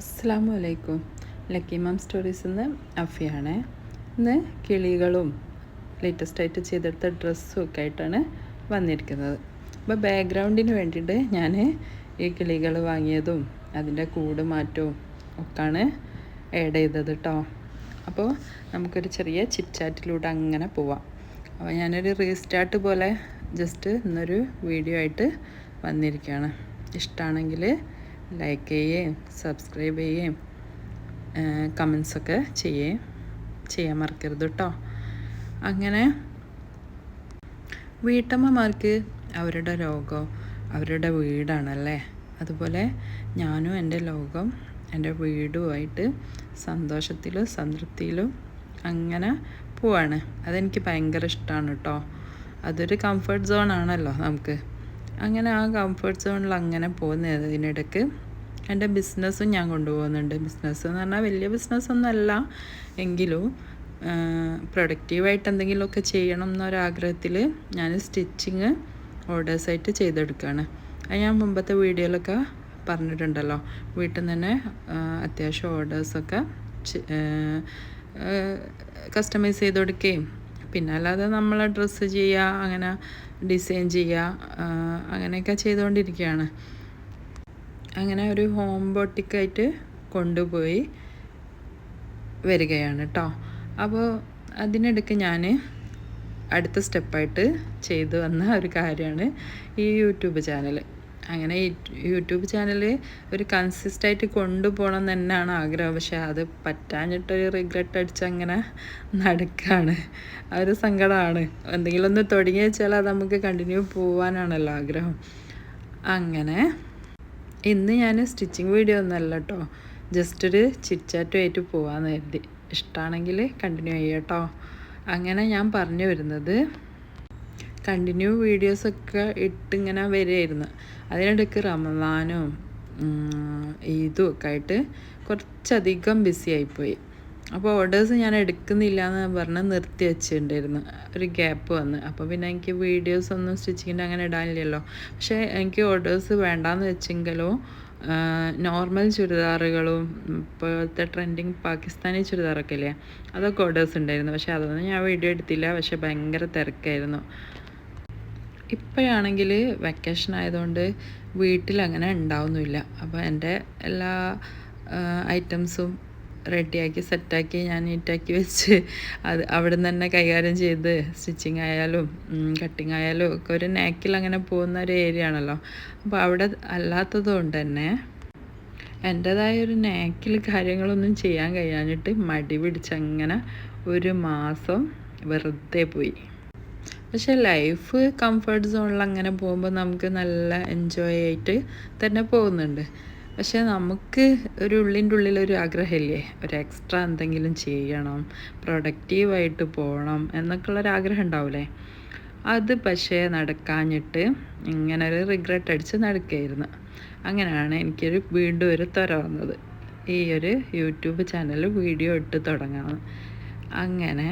അസ്സാമു അലൈക്കും ലക്കി മാം സ്റ്റോറീസ് നിന്ന് അഫിയാണ്. ഇന്ന് കിളികളും ലേറ്റസ്റ്റ് ആയിട്ട് ചെയ്തെടുത്ത ഡ്രസ്സും ഒക്കെ ആയിട്ടാണ് വന്നിരിക്കുന്നത്. അപ്പോൾ ബാക്ക്ഗ്രൗണ്ടിന് വേണ്ടിയിട്ട് ഞാൻ ഈ കിളികൾ വാങ്ങിയതും അതിന്റെ കൂട് മാറ്റവും ഒക്കെയാണ് ആഡ് ചെയ്തത് കേട്ടോ അപ്പോൾ നമുക്കൊരു ചെറിയ ചിറ്റാറ്റിലൂടെ അങ്ങനെ പോവാം. അപ്പോൾ ഞാനൊരു റീസ്റ്റാർട്ട് പോലെ ജസ്റ്റ് ഇന്നൊരു വീഡിയോ ആയിട്ട് വന്നിരിക്കുകയാണ്. ഇഷ്ടമാണെങ്കിൽ ലൈക്ക് ചെയ്യുകയും സബ്സ്ക്രൈബ് ചെയ്യുകയും കമൻസൊക്കെ ചെയ്യുകയും ചെയ്യാൻ മറക്കരുത് കേട്ടോ അങ്ങനെ വീട്ടമ്മമാർക്ക് അവരുടെ ലോകം അവരുടെ വീടാണല്ലേ? അതുപോലെ ഞാനും എന്റെ ലോകം എന്റെ വീടുമായിട്ട് സന്തോഷത്തിലും സംതൃപ്തിയിലും അങ്ങനെ പോവാണ്. അതെനിക്ക് ഭയങ്കര ഇഷ്ടമാണ് കേട്ടോ അതൊരു കംഫർട്ട് സോൺ ആണല്ലോ നമുക്ക്. അങ്ങനെ ആ കംഫർട്ട് സോണിൽ അങ്ങനെ പോകുന്നത് ഇതിനിടയ്ക്ക്. എന്റെ ബിസിനസ്സും ഞാൻ കൊണ്ടുപോകുന്നുണ്ട്. ബിസിനസ് എന്ന് പറഞ്ഞാൽ വലിയ ബിസിനസ്സൊന്നുമല്ല എങ്കിലും പ്രൊഡക്റ്റീവായിട്ട് എന്തെങ്കിലുമൊക്കെ ചെയ്യണം എന്നൊരാഗ്രഹത്തിൽ ഞാൻ സ്റ്റിച്ചിങ് ഓർഡേഴ്സായിട്ട് ചെയ്തെടുക്കുകയാണ്. അത് ഞാൻ മുമ്പത്തെ വീഡിയോയിലൊക്കെ പറഞ്ഞിട്ടുണ്ടല്ലോ. വീട്ടിൽ നിന്ന് തന്നെ അത്യാവശ്യം ഓർഡേഴ്സൊക്കെ കസ്റ്റമൈസ് ചെയ്ത് കൊടുക്കുകയും പിന്നെ അല്ലാതെ നമ്മൾ ഡ്രസ്സ് ചെയ്യുക അങ്ങനെ ഡിസൈൻ ചെയ്യുക അങ്ങനെയൊക്കെ ചെയ്തുകൊണ്ടിരിക്കുകയാണ്. അങ്ങനെ ഒരു ഹോം ബോട്ടിക്കായിട്ട് കൊണ്ടുപോയി വരികയാണ് കേട്ടോ അപ്പോൾ അതിനിടയ്ക്ക് ഞാൻ അടുത്ത സ്റ്റെപ്പായിട്ട് ചെയ്തു വന്ന ഒരു കാര്യമാണ് ഈ യൂട്യൂബ് ചാനൽ അങ്ങനെ യൂട്യൂബ് ചാനൽ ഒരു കൺസിസ്റ്റായിട്ട് കൊണ്ടുപോകണം തന്നെയാണ് ആഗ്രഹം. പക്ഷെ അത് പറ്റാഞ്ഞിട്ടൊരു റിഗ്രറ്റ് അടിച്ച് അങ്ങനെ നടക്കുകയാണ് ആ ഒരു സങ്കടമാണ്. എന്തെങ്കിലും ഒന്ന് തുടങ്ങി വെച്ചാൽ അത് നമുക്ക് കണ്ടിന്യൂ പോവാനാണല്ലോ ആഗ്രഹം. അങ്ങനെ ഇന്ന് ഞാൻ സ്റ്റിച്ചിങ് വീഡിയോ ഒന്നല്ല കേട്ടോ ജസ്റ്റ് ഒരു ചിറ്റാറ്റുമായിട്ട് പോകാമെന്ന് കരുതി. ഇഷ്ടമാണെങ്കിൽ കണ്ടിന്യൂ ചെയ്യാം കേട്ടോ അങ്ങനെ ഞാൻ പറഞ്ഞു വരുന്നത് കണ്ടിന്യൂ വീഡിയോസൊക്കെ ഇട്ടിങ്ങനെ വരികയായിരുന്നു. അതിനിടയ്ക്ക് റമദാനും ഈദും ഒക്കെ ആയിട്ട് കുറച്ചധികം ബിസി ആയിപ്പോയി. അപ്പോൾ ഓർഡേഴ്സ് ഞാൻ എടുക്കുന്നില്ല എന്ന് പറഞ്ഞ് നിർത്തി വെച്ചിട്ടുണ്ടായിരുന്നു. ഒരു ഗ്യാപ്പ് വന്ന്. അപ്പോൾ പിന്നെ എനിക്ക് വീഡിയോസ് ഒന്നും സ്റ്റിച്ചിങ്ങിന്റെ അങ്ങനെ ഇടാനില്ലല്ലോ. പക്ഷേ എനിക്ക് ഓർഡേഴ്സ് വേണ്ടാന്ന് വെച്ചെങ്കിലോ നോർമൽ ചുരിദാറുകളും ഇപ്പോഴത്തെ ട്രെൻഡിങ് പാകിസ്ഥാനി ചുരിദാറൊക്കെ ഇല്ലേ അതൊക്കെ ഓർഡേഴ്സ് ഉണ്ടായിരുന്നു. പക്ഷേ അതൊന്നും ഞാൻ വീഡിയോ എടുത്തില്ല. പക്ഷേ ഭയങ്കര തിരക്കായിരുന്നു. ഇപ്പോഴാണെങ്കിൽ വെക്കേഷൻ ആയതുകൊണ്ട് വീട്ടിൽ അങ്ങനെ ഉണ്ടാവുന്നില്ല അപ്പോൾ എന്റെ എല്ലാ ഐറ്റംസും റെഡിയാക്കി സെറ്റാക്കി ഞാൻ നീറ്റാക്കി വെച്ച് അത് അവിടെ നിന്ന് തന്നെ കൈകാര്യം ചെയ്ത് സ്റ്റിച്ചിങ് ആയാലും കട്ടിങ് ആയാലും ഒക്കെ ഒരു നാക്കിൽ അങ്ങനെ പോകുന്ന ഒരു ഏരിയ ആണല്ലോ. അപ്പോൾ അവിടെ അല്ലാത്തത് കൊണ്ട് തന്നെ എന്റേതായ ഒരു നാക്കിൽ കാര്യങ്ങളൊന്നും ചെയ്യാൻ കഴിയാഞ്ഞിട്ട് മടി പിടിച്ചങ്ങനെ ഒരു മാസം വെറുതെ പോയി. പക്ഷേ ലൈഫ് കംഫർട്ട് സോണിൽ അങ്ങനെ പോകുമ്പോൾ നമുക്ക് നല്ല എൻജോയ് ആയിട്ട് തന്നെ പോകുന്നുണ്ട്. പക്ഷേ നമുക്ക് ഒരു ഉള്ളിന്റെ ഉള്ളിൽ ഒരു ആഗ്രഹമില്ലേ? ഒരു എക്സ്ട്രാ എന്തെങ്കിലും ചെയ്യണം പ്രൊഡക്റ്റീവായിട്ട് പോകണം എന്നൊക്കെയുള്ളൊരു ആഗ്രഹം ഉണ്ടാവില്ലേ അത് പക്ഷേ നടക്കാഞ്ഞിട്ട് ഇങ്ങനെ ഒരു റിഗ്രറ്റ് അടിച്ച് നടക്കുകയായിരുന്നു അങ്ങനെയാണ് എനിക്കൊരു വീണ്ടും ഒരു ത്വര വന്നത്. ഈ ഒരു യൂട്യൂബ് ചാനൽ വീഡിയോ ഇട്ട് തുടങ്ങാമെന്ന് അങ്ങനെ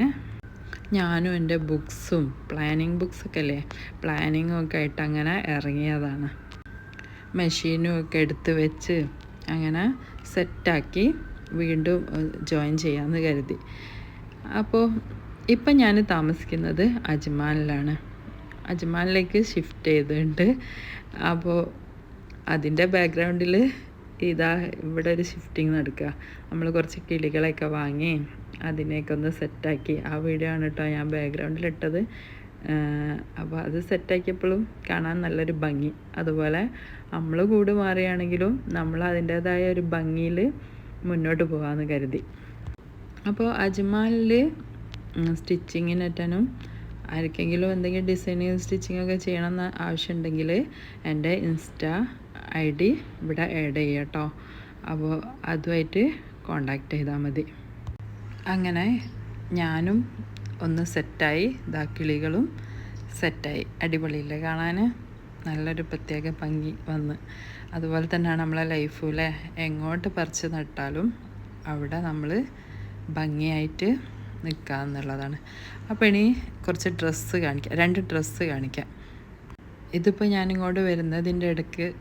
ഞാനും എന്റെ ബുക്സും പ്ലാനിങ് ബുക്സൊക്കെ അല്ലേ പ്ലാനിങ്ങും ഒക്കെ ആയിട്ട് അങ്ങനെ ഇറങ്ങിയതാണ്. മെഷീനും ഒക്കെ എടുത്ത് വെച്ച് അങ്ങനെ സെറ്റാക്കി വീണ്ടും ജോയിൻ ചെയ്യാമെന്ന് കരുതി. അപ്പോൾ ഇപ്പം ഞാൻ താമസിക്കുന്നത് അജ്മാനിലാണ്. അജ്മാനിലേക്ക് ഷിഫ്റ്റ് ചെയ്തിട്ടുണ്ട്. അപ്പോൾ അതിന്റെ ബാക്ക്ഗ്രൗണ്ടിൽ ഇതാ ഇവിടെ ഒരു ഷിഫ്റ്റിംഗ് നടക്കുക നമ്മൾ കുറച്ച് കിളികളൊക്കെ വാങ്ങി അതിനെയൊക്കെ ഒന്ന് സെറ്റാക്കി ആ വീഡിയോ ആണ് കേട്ടോ ഞാൻ ബാക്ക്ഗ്രൗണ്ടിലിട്ടത് അപ്പോൾ അത് സെറ്റാക്കിയപ്പോഴും കാണാൻ നല്ലൊരു ഭംഗി. അതുപോലെ നമ്മൾ കൂട് മാറുകയാണെങ്കിലും നമ്മൾ അതിന്റേതായ ഒരു ഭംഗിയിൽ മുന്നോട്ട് പോകാമെന്ന് കരുതി. അപ്പോൾ അജ്മാലിൽ സ്റ്റിച്ചിങ്ങിനെറ്റാനും ആർക്കെങ്കിലും എന്തെങ്കിലും ഡിസൈനിങ് സ്റ്റിച്ചിങ്ങൊക്കെ ചെയ്യണമെന്ന് ആവശ്യമുണ്ടെങ്കിൽ എന്റെ ഇൻസ്റ്റാ ഐ ഡി ഇവിടെ ആഡ് ചെയ്യാം കേട്ടോ അപ്പോൾ അതുമായിട്ട് കോണ്ടാക്ട് ചെയ്താൽ മതി. അങ്ങനെ ഞാനും ഒന്ന് സെറ്റായി ഇതാ കിളികളും സെറ്റായി അടിപൊളിയില്ലേ കാണാൻ? നല്ലൊരു പ്രത്യേക ഭംഗി വന്ന്. അതുപോലെ തന്നെയാണ് നമ്മളെ ലൈഫിലെ എങ്ങോട്ട് പറിച്ച് നട്ടാലും അവിടെ നമ്മൾ ഭംഗിയായിട്ട് നിൽക്കുക എന്നുള്ളതാണ്. അപ്പോൾ ഇനി കുറച്ച് ഡ്രസ്സ് കാണിക്കാം. രണ്ട് ഡ്രസ്സ് കാണിക്കാം. ഇതിപ്പോൾ ഞാനിങ്ങോട്ട് വരുന്നതിന്റെ ഇടയ്ക്ക്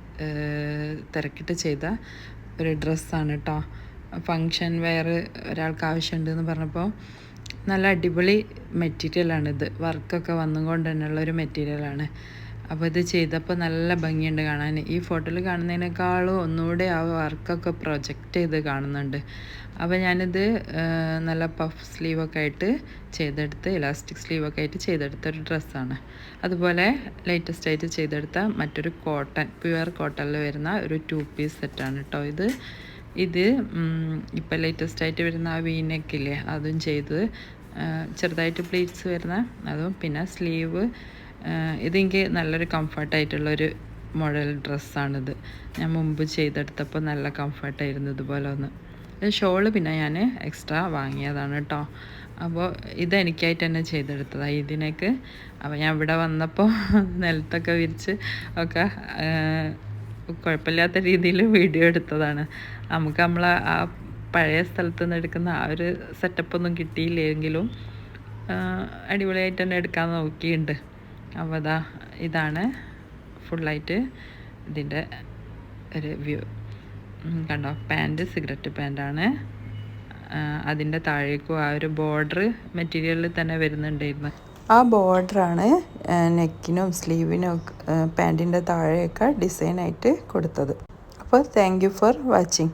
തിരക്കിട്ട് ചെയ്ത ഒരു ഡ്രസ്സാണ് കേട്ടോ ഫങ്ഷൻ വെയർ ഒരാൾക്ക് ആവശ്യമുണ്ട് എന്ന് പറഞ്ഞപ്പോൾ നല്ല അടിപൊളി മെറ്റീരിയലാണിത് വർക്കൊക്കെ വന്നുകൊണ്ട് തന്നെയുള്ള ഒരു മെറ്റീരിയലാണ് അപ്പോൾ ഇത് ചെയ്തപ്പോൾ നല്ല ഭംഗിയുണ്ട് കാണാൻ. ഈ ഫോട്ടോയിൽ കാണുന്നതിനേക്കാളും ഒന്നുകൂടെ ആ വർക്കൊക്കെ പ്രൊജക്റ്റ് ചെയ്ത് കാണുന്നുണ്ട്. അപ്പോൾ ഞാനിത് നല്ല പഫ് സ്ലീവൊക്കെ ആയിട്ട് ചെയ്തെടുത്ത് ഇലാസ്റ്റിക് സ്ലീവൊക്കെ ആയിട്ട് ചെയ്തെടുത്ത ഒരു ഡ്രസ്സാണ് അതുപോലെ ലേറ്റസ്റ്റ് ആയിട്ട് ചെയ്തെടുത്ത മറ്റൊരു കോട്ടൺ പ്യുവർ കോട്ടണിൽ വരുന്ന ഒരു ടു പീസ് സെറ്റാണ് കേട്ടോ ഇത്. ഇത് ഇപ്പം ലേറ്റസ്റ്റ് ആയിട്ട് വരുന്ന ആ വീനക്കില്ലേ അതും ചെയ്ത് ചെറുതായിട്ട് പ്ലീറ്റ്സ് വരുന്ന അതും പിന്നെ സ്ലീവ് ഇതെനിക്ക് നല്ലൊരു കംഫർട്ടായിട്ടുള്ളൊരു മോഡൽ ഡ്രസ്സാണിത് ഞാൻ മുമ്പ് ചെയ്തെടുത്തപ്പോൾ നല്ല കംഫർട്ടായിരുന്നു ഇതുപോലെ ഒന്ന് ഷോൾ പിന്നെ ഞാൻ എക്സ്ട്രാ വാങ്ങിയതാണ് കേട്ടോ അപ്പോൾ ഇതെനിക്കായിട്ട് തന്നെ ചെയ്തെടുത്തതാണ് ഇതിനേക്ക്. അപ്പോൾ ഞാൻ ഇവിടെ വന്നപ്പോൾ നിലത്തൊക്കെ വിരിച്ച് ഒക്കെ കുഴപ്പമില്ലാത്ത രീതിയിൽ വീഡിയോ എടുത്തതാണ്. നമുക്ക് നമ്മൾ ആ പഴയ സ്ഥലത്ത് നിന്ന് എടുക്കുന്ന ആ ഒരു സെറ്റപ്പൊന്നും കിട്ടിയില്ലെങ്കിലും അടിപൊളിയായിട്ട് തന്നെ എടുക്കാൻ നോക്കിയിട്ടുണ്ട് അപ്പോൾ അതാ ഇതാണ് ഫുള്ളായിട്ട് ഇതിന്റെ ഒരു വ്യൂ. കണ്ടോ? പാന്റ് സിഗരറ്റ് പാന്റാണ്. അതിന്റെ താഴേക്കും ആ ഒരു ബോർഡർ മെറ്റീരിയലിൽ തന്നെ വരുന്നുണ്ടായിരുന്നു. ആ ബോർഡറാണ് നെക്കിനും സ്ലീവിനും പാന്റിന്റെ താഴെയൊക്കെ ഡിസൈനായിട്ട് കൊടുത്തത്. അപ്പോൾ താങ്ക് ഫോർ വാച്ചിങ്